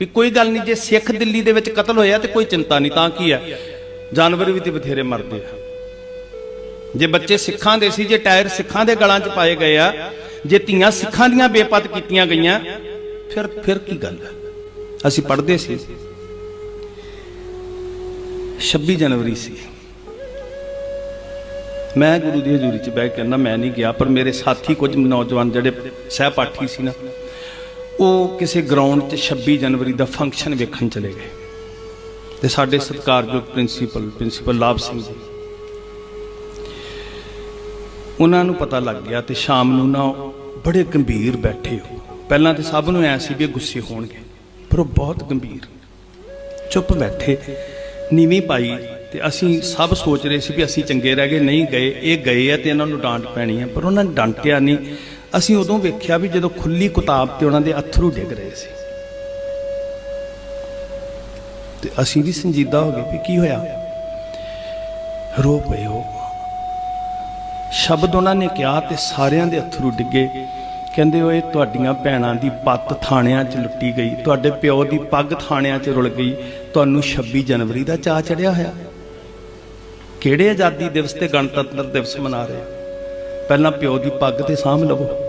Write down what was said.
ਵੀ ਕੋਈ ਗੱਲ ਨਹੀਂ, ਜੇ ਸਿੱਖ ਦਿੱਲੀ ਦੇ ਵਿੱਚ ਕਤਲ ਹੋਇਆ ਤੇ ਕੋਈ ਚਿੰਤਾ ਨਹੀਂ, ਤਾਂ ਕੀ ਹੈ? ਜਾਨਵਰ ਵੀ ਤੇ ਬਥੇਰੇ ਮਰਦੇ ਆ। ਜੇ ਬੱਚੇ ਸਿੱਖਾਂ ਦੇ ਸੀ, ਜੇ ਟਾਇਰ ਸਿੱਖਾਂ ਦੇ ਗਲਾਂ 'ਚ ਪਾਏ ਗਏ ਆ, ਜੇ ਧੀਆਂ ਸਿੱਖਾਂ ਦੀਆਂ ਬੇਪਤ ਕੀਤੀਆਂ ਗਈਆਂ, ਫਿਰ ਫਿਰ ਕੀ ਗੱਲ ਹੈ? ਅਸੀਂ ਪੜ੍ਹਦੇ ਸੀ। 26 ਜਨਵਰੀ ਸੀ। ਮੈਂ ਗੁਰੂ ਦੀ ਹਜ਼ੂਰੀ 'ਚ ਬਹਿ ਕੇ ਕਹਿੰਦਾ, ਮੈਂ ਨਹੀਂ ਗਿਆ, ਪਰ ਮੇਰੇ ਸਾਥੀ ਕੁਝ ਨੌਜਵਾਨ ਜਿਹੜੇ ਸਹਿਪਾਠੀ ਸੀ ਨਾ ਉਹ ਕਿਸੇ ਗਰਾਊਂਡ 'ਚ 26 ਜਨਵਰੀ ਦਾ ਫੰਕਸ਼ਨ ਵੇਖਣ ਚਲੇ ਗਏ। ਤੇ ਸਾਡੇ ਸਤਿਕਾਰਯੋਗ ਪ੍ਰਿੰਸੀਪਲ ਪ੍ਰਿੰਸੀਪਲ ਲਾਭ ਸਿੰਘ ਜੀ। ਉਹਨਾਂ ਨੂੰ ਪਤਾ ਲੱਗ ਗਿਆ ਤੇ ਸ਼ਾਮ ਨੂੰ ਨਾ ਬੜੇ ਗੰਭੀਰ ਬੈਠੇ ਹੋ। ਪਹਿਲਾਂ ਤੇ ਸਭ ਨੂੰ ਐ ਸੀ ਵੀ ਗੁੱਸੇ ਹੋਣਗੇ, ਪਰ ਉਹ ਬਹੁਤ ਗੰਭੀਰ। ਚੁੱਪ ਬੈਠੇ, ਨੀਵੀਂ ਪਾਈ ਤੇ ਅਸੀਂ ਸਭ ਸੋਚ ਰਹੇ ਸੀ ਵੀ ਅਸੀਂ ਚੰਗੇ ਰਹਿ ਗਏ, ਨਹੀਂ ਗਏ, ਇਹ ਗਏ ਆ ਤੇ ਇਹਨਾਂ ਨੂੰ ਡਾਂਟ ਪੈਣੀ ਆ, ਪਰ ਉਹਨਾਂ ਨੇ ਡਾਂਟਿਆ ਨਹੀਂ। ਅਸੀਂ ਉਦੋਂ ਵੇਖਿਆ ਵੀ ਜਦੋਂ ਖੁੱਲੀ ਕਿਤਾਬ ਤੇ ਉਹਨਾਂ ਦੇ ਅਥਰੂ ਡਿੱਗ ਰਹੇ ਸੀ। ਤੇ ਅਸੀਂ ਵੀ ਸੰਜੀਦਾ ਹੋ ਗਏ ਵੀ ਕੀ ਹੋਇਆ? ਰੋ ਪਏ ਹੋ ਸ਼ਬਦ ਉਹਨਾਂ ਨੇ ਕਿਹਾ ਤੇ ਸਾਰਿਆਂ ਦੇ ਅਥਰੂ ਡਿੱਗੇ। ਕਹਿੰਦੇ ਓਏ ਤੁਹਾਡੀਆਂ ਭੈਣਾਂ ਦੀ ਪੱਤ ਥਾਣਿਆਂ 'ਚ ਲੁੱਟੀ ਗਈ, ਤੁਹਾਡੇ ਪਿਓ ਦੀ ਪੱਗ ਥਾਣਿਆਂ 'ਚ ਰੁਲ ਗਈ, ਤੁਹਾਨੂੰ 26 ਜਨਵਰੀ ਦਾ ਚਾਅ ਚੜਿਆ ਹੋਇਆ। ਕਿਹੜੇ ਆਜ਼ਾਦੀ ਦਿਵਸ ਤੇ ਗਣਤੰਤਰ ਦਿਵਸ ਮਨਾ ਰਹੇ? ਪਹਿਲਾਂ ਪਿਓ ਦੀ ਪੱਗ ਤੇ ਸਾਂਭ ਲਵੋ।